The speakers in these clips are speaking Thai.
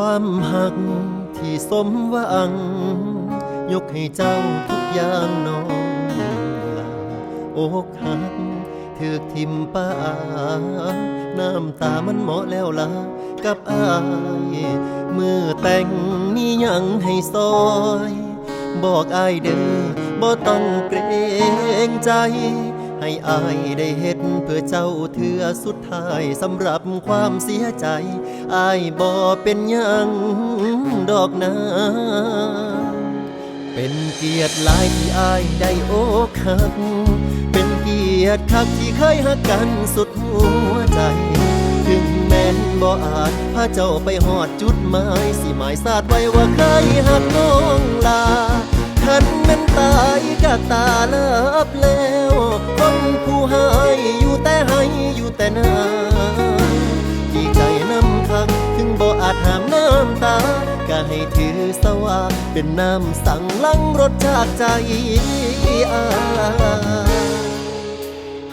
ความหักที่สมหวัง ยกให้เจ้าทุกอย่างน้องลาอกหักถือกทิมป้าน้ำตามันเหมาะแล้วละกับอายมือแต่งมียังให้ซอย บอกอายเด้อบ่ต้องเกรงใจ ให้อายได้เฮ็ดเพื่อเจ้าเถือสุดท้ายสำหรับความเสียใจ อายบ่เป็นยังดอกนาเป็นเกียรติหลายที่อายได้โอกหัก เป็นเกียรติคักที่เคยหักกันสุดหัวใจ ถึงแม้นบ่อาจพาเจ้าไปหอดจุดหมายสิหมายสาดไว้ว่าเคยหักน้องลาคันแม่นตายก็ตาเลิบแล้ว คนผู้ให้ อาจห้ามน้ำตา ก็ให้ถือสว่าเป็นน้ำสั่งลังรสชาติใจอา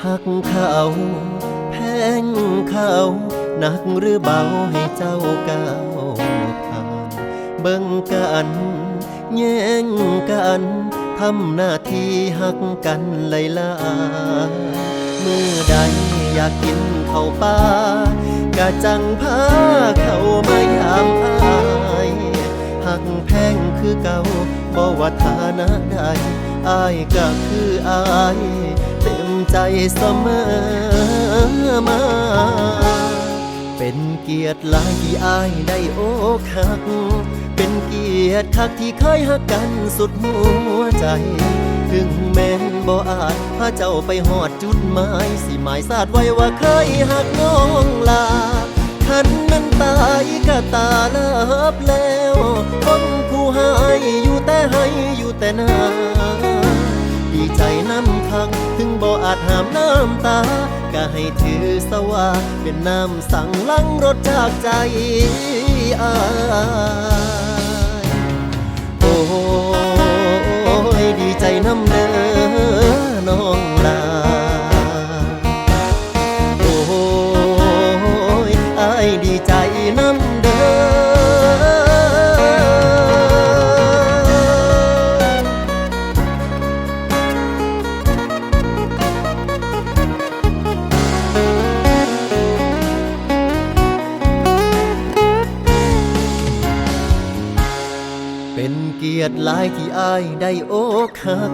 หักเขาแพงเขาหนักหรือเบาให้เจ้าก้าวผ่านเบิ่งกันแย่งกันทำหน้าที่หักกันไลลาเมื่อใดอยากกินข้าวปลากะจังพาเข้ามา ว่าฐานะใดอายก็คืออาย เต็มใจเสมอมา เป็นเกียรติหลายที่อายได้โอกหัก เป็นเกียรติคักที่เคยหักกันสุดหัวใจ ถึงแม้นบ่อาจพาเจ้าไปหอดจุดหมายสิหมายสาดไว้ว่าเคยหักน้องลาคันนั้นตายก็ตาลิบล ดห้ามน้ำตา ก็ให้ถือสว่าเป็นน้ำสั่งลังรสจากใจอายโอ้ ยรติหลายที่อายได้โอกหัก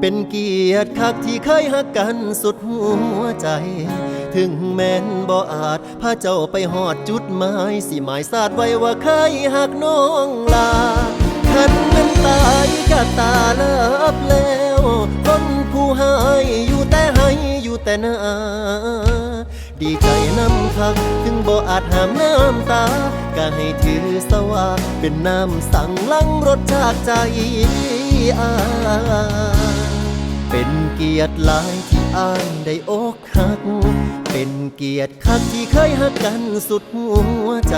เป็นเกียรติคักที่เคยหักกันสุดหัวใจ ถึงแม้นบ่อาจพาเจ้าไปหอดจุดหมายสิหมายสาดไว้ว่าเคยหักน้องลาคันมันตายก็ตาเลิบแล้ว คนผู้ให้อยู่แต่ให้อยู่แต่นา ดีใจน้ำคัก ถึงบ่อาจห้ามน้ำตา ก็ให้ถือสว่าเป็นน้ำสั่งลังรสจากใจอาเป็นเกียรติหลายที่อายได้อกหัก เป็นเกียรติคักที่เคยหักกันสุดหัวใจ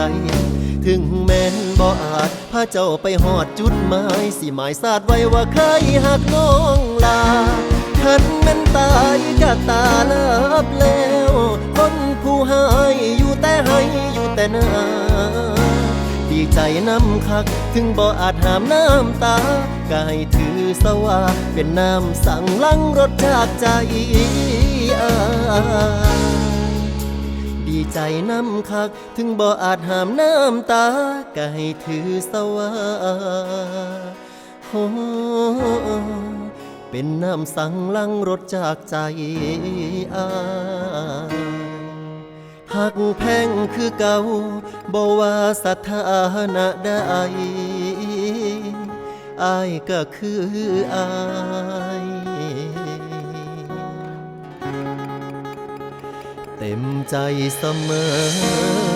ถึงแม้นบ่อาจพาเจ้าไปหอดจุดหมายสิหมายสาดไว้ว่าเคยหักน้องลาคันแมันตายก็ตาเลิบแล้ว คนผู้ให้อยู่แต่ให้อยู่แต่หนาดีใจน้ำคัก ถึงบ่อาจหามน้ำตาก็ให้ถือสว่าเป็นน้ำสั่งลังรสจากใจดีใจน้ำคัก ถึงบ่อาจหามน้ำตาก็ให้ถือสว่าโอ้เป็นน้ำสั่งลังรสจากใจอา กแพงคือเก่าบ่ว่าสถานะใดอายก็คืออายเต็มใจเสมอ